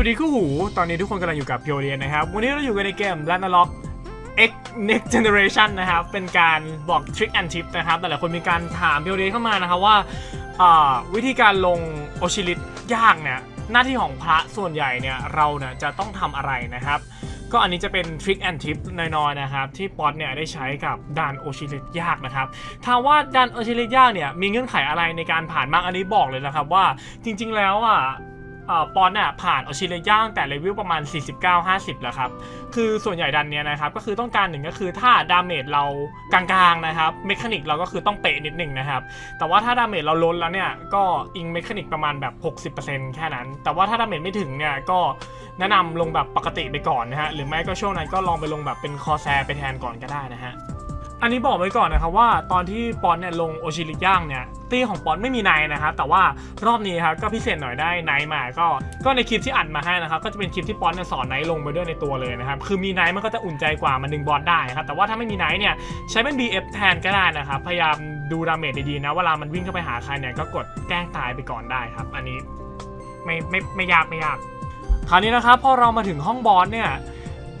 วัสดีคู่หู ตอนนี้ทุกคนกำลังอยู่กับเพียวเรียนนะครับ วันนี้เราอยู่กันในเกม l a n a l o c X Next Generation นะครับ เป็นการบอก Trick and Tip นะครับ แต่หลายคนมีการถามเพียวเรียนเข้ามานะครับว่าวิธีการลงโอชิลิตยากเนี่ยหน้าที่ของพระส่วนใหญ่เนี่ยเราเนี่ยจะต้องทำอะไรนะครับ ก็อันนี้จะเป็น Trick and Tip น้อยๆนะครับ ที่ป๊อตเนี่ยได้ใช้กับด่านโอชิลิตยากนะครับถามว่าด่านโอชิลิตยากเนี่ยมีเงื่อนไขอะไรในการผ่านบ้างอันนี้บอกเลยนะครับว่าจริง ๆ แล้วอะ ปอนน่ะผ่านออชิเลย่างแต่เลเวลประมาณ 49-50 แล้วครับ คือส่วนใหญ่ดันเนี้ยนะครับ ก็คือต้องการหนึ่งก็คือถ้าดาเมจเรากลางๆนะครับเมคานิกเราก็คือต้องเป๊ะนิดหนึ่งนะครับ แต่ว่าถ้าดาเมจเราล้นแล้วเนี่ยก็อิงเมคานิกประมาณแบบ 60%แค่นั้น แต่ว่าถ้าดาเมจไม่ถึงเนี่ยก็แนะนำลงแบบปกติไปก่อนนะฮะหรือไม่ก็ช่วงนั้นก็ลองไปลงแบบเป็นคอแซไปแทนก่อนก็ได้นะฮะ อันนี้บอกไว้ก่อนนะครับว่าตอนที่ปอนเนี่ยลงโอชิลิย่างเนี่ยตี้ของปอนไม่มีไนนะครับแต่ว่ารอบนี้ครับก็พิเศษหน่อยได้ไนมาก็ก็ในคลิปที่อัดมาให้นะครับก็จะเป็นคลิปที่ปอนเนี่ยสอนไนลงไปด้วยในตัวเลยนะครับคือมีไนมันก็จะอุ่นใจกว่ามันดึงบอลได้ครับแต่ว่าถ้าไม่มีไนเนี่ยใช้เป็น BF แทนก็ได้นะครับพยายามดูดาเมจดีๆนะเวลามันวิ่งเข้าไปหาใครเนี่ยก็กดแกล้งตายไปก่อนได้ครับ อันนี้ไม่ไม่ไม่ยากไม่ยากคราวนี้นะครับพอเรามาถึงห้องบอสเนี่ย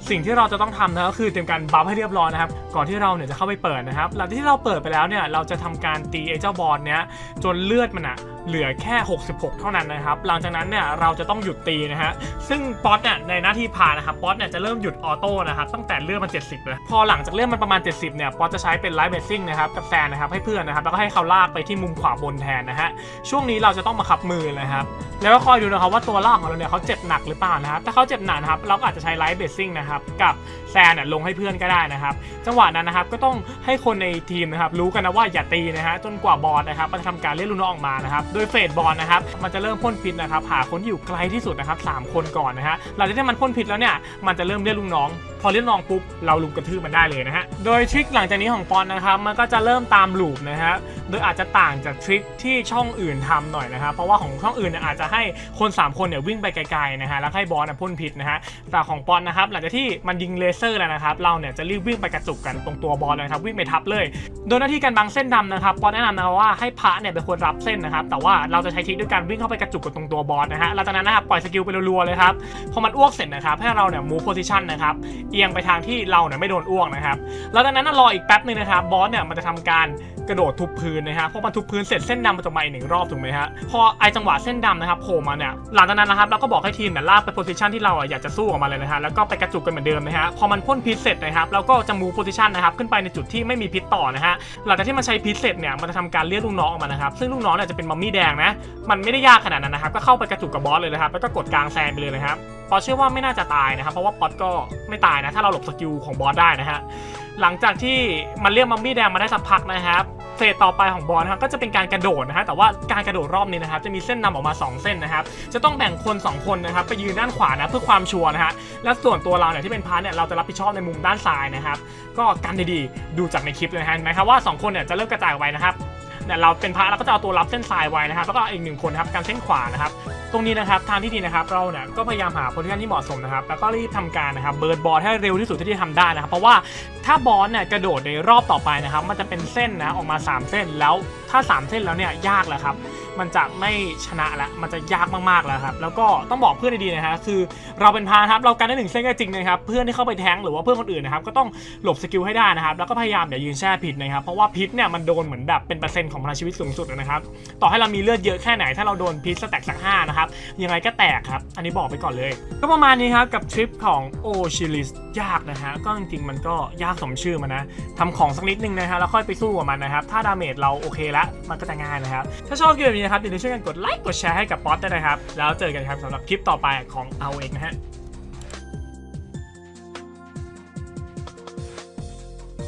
สิ่งที่เราจะต้องทำนะก็คือเตรียมการบัฟให้เรียบร้อยนะครับ ก่อนที่เราเนี่ยจะเข้าไปเปิดนะครับ หลังจากที่เราเปิดไปแล้วเนี่ยเราจะทำการตีไอ้เจ้าบอลเนี้ยจนเลือดมันอะ เหลือแค่ 66 เท่านั้นนะครับ หลังจากนั้นเนี่ยเราจะต้องหยุดตีนะฮะ ซึ่งป๊อตเนี่ยในหน้าที่พานนะครับ ป๊อตเนี่ยจะเริ่มหยุดออโต้นะครับ ตั้งแต่เลื่อดมัน 70เลย พอหลังจากเลื่อดมันประมาณ 70 เนี่ย ป๊อตจะใช้เป็นไลท์เบสซิ่งนะครับ กับแซนนะครับ ให้เพื่อนนะครับ แล้วก็ให้เขาลากไปที่มุมขวาบนแทนนะฮะ ช่วงนี้เราจะต้องมาขับมือนะครับ แล้วก็คอยดูนะครับว่าตัวลากของเราเนี่ยเขาเจ็บหนักหรือเปล่านะครับ ถ้าเขาเจ็บหนักนะครับ เราก็อาจจะใช้ไลท์เบสซิ่งนะครับ กับแซนน่ะลงให้เพื่อนก็ได้นะครับ จังหวะนั้นนะครับ ก็ต้องให้คนในทีมนะครับ รู้กันนะว่าอย่าตีนะฮะ จนกว่าบอลนะครับมันจะทำการเรียกลูน้องออกมานะครับดยเฟสบอลนะครับ มันจะเริ่มพ่นพิษนะครับหาคนที่อยู่ไกลที่สุดนะครับสามคนก่อนนะฮะหลังจากที่มันพ่นพิษแล้วเนี่ยมันจะเริ่มเรียกลูกน้องพอเรียกลูกน้องปุ๊บเราลุมกระทืบมันได้เลยนะฮะ โดยทริคหลังจากนี้ของปอนนะครับมันก็จะเริ่มตามลูปนะฮะ โดยอาจจะต่างจากทริคที่ช่องอื่นทำหน่อยนะครับ เพราะว่าของช่องอื่นเนี่ยอาจจะให้คน 3 คนเนี่ยวิ่งไปไกลๆนะฮะแล้วให้บอลน่ะพ่นพิษนะฮะ แต่ของปอนนะครับหลังจากที่มันยิงเลเซอร์แล้วนะครับเราเนี่ยจะรีบวิ่งไปกระจุกกันตรงตัวบอลเลยนะครับวิ่งไปทับเลย โดยหน้าที่การบังเส้นดำนะครับปอนแนะนำนะว่าให้พระเนี่ยเป็นคนรับเส้นนะครับแต่ว่าเราจะใช้ทริคด้วยการวิ่งเข้าไปกระจุกกันตรงตัวบอลนะฮะหลังจากนั้นนะครับปล่อยสกิลไปรัวๆเลยครับพอมันอ้วกเสร็จนะครับให้เราเนี่ย move position นะครับเอียงไปทางที่เราเนี่ยไม่โดนอ้วกนะครับแล้วจากนั้นรออีกแป๊บนึงนะครับบอสเนี่ยมันจะทำการกระโดดทุบพื้นนะฮะพอมันทุบพื้นเสร็จเส้นดำมันจะมาอีกหนึ่งรอบถูกไหมฮะพอไอจังหวะเส้นดำนะครับโผล่มาเนี่ยหลังจากนั้นนะครับเราก็บอกให้ทีมเนี่ยลากไปโพซิชันที่เราอะอยากจะสู้ออกมาเลยนะฮะแล้วก็ไปกระจุกกันเหมือนเดิมนะฮะพอมันพ่นพิษเสร็จนะครับเราก็จะ move position นะครับขึ้นไปในจุดที่ไม่มีพิษต่อนะฮะหลังจากที่มันใช้พิษเสร็จเนี่ยมันจะทำการเรียกลูกน้องออกมานะครับซึ่งลูกน้องเนี่ยจะเป็นมัมมี่แดงนะมันไม่ได้ยากขนาดนั้นนะครับก็เข้าไปกระจุกกับบอสเลยนะครับแล้วก็กดกลางแซนไปเลยนะครับ ปอเชื่อว่าไม่น่าจะตายนะครับ เพราะว่าป๊อตก็ไม่ตายนะ ถ้าเราหลบสกิลของบอสได้นะฮะ หลังจากที่มันเรียกมัมมี่แดงมาได้สักพักนะครับเฟสต่อไปของบอลนะครับก็จะเป็นการกระโดดนะฮะแต่ว่าการกระโดดรอบนี้นะครับจะมีเส้นนำออกมา 2 เส้นนะครับจะต้องแบ่งคน 2 คนนะครับไปยืนด้านขวานะเพื่อความชัวร์นะฮะและส่วนตัวเราเนี่ยที่เป็นพาร์ทเนี่ยเราจะรับผิดชอบในมุมด้านซ้ายนะครับก็กันดีๆดูจากในคลิปเลยนะฮะเห็นไหมครับว่า 2 คนเนี่ยจะเริ่มกระจายไว้นะครับเนี่ยเราเป็นพระเราก็จะเอาตัวรับเส้นซ้ายไว้นะครับแล้วก็อีกหนึ่งคนครับการเส้นขวานะครับ ตรงนี้นะครับทางที่ดีนะครับเราเนี่ยก็พยายามหาโพซิชันที่เหมาะสมนะครับแล้วก็รีบทำการนะครับเบิร์ดบอลให้เร็วที่สุดที่จะทำได้นะครับเพราะว่าถ้าบอลเนี่ยกระโดดในรอบต่อไปนะครับมันจะเป็นเส้นนะออกมา 3 เส้นแล้วถ้า 3 เส้นแล้วเนี่ยยากแล้วครับ มันจะไม่ชนะแล้วมันจะยากมากๆแล้วครับ แล้วก็ต้องบอกเพื่อนดีๆนะฮะคือเราเป็นพาครับเราการได้หนึ่งเส้นก็จริงนะครับเพื่อนที่เข้าไปแทงหรือว่าเพื่อนคนอื่นนะครับก็ต้องหลบสกิลให้ได้นะครับแล้วก็พยายามอย่ายืนแช่พิษนะครับเพราะว่าพิษเนี่ยมันโดนเหมือนแบบเป็นเปอร์เซ็นต์ของพลังชีวิตสูงสุดนะครับต่อให้เรามีเลือดเยอะแค่ไหนถ้าเราโดนพิษสแต็กสักห้านะครับยังไงก็แตกครับอันนี้บอกไปก่อนเลย ก็ประมาณนี้ครับกับทริปของโอชิลิสยากนะฮะก็จริงๆมันก็ยากสมชื่อมันนะทำของสักนิดนึงนะฮะแล้วค่อยไปสู้กับมันนะครับถ้าดาเมจเราโอเคแล้วมันก็จะง่ายนะครับถ้าชอบคลิปแบบนี้นะครับอย่าลืมช่วยกันกดไลค์กดแชร์ให้กับป๊อตด้วยนะครับ แล้วเจอกันครับสำหรับคลิปต่อไปของเอาเองนะฮะ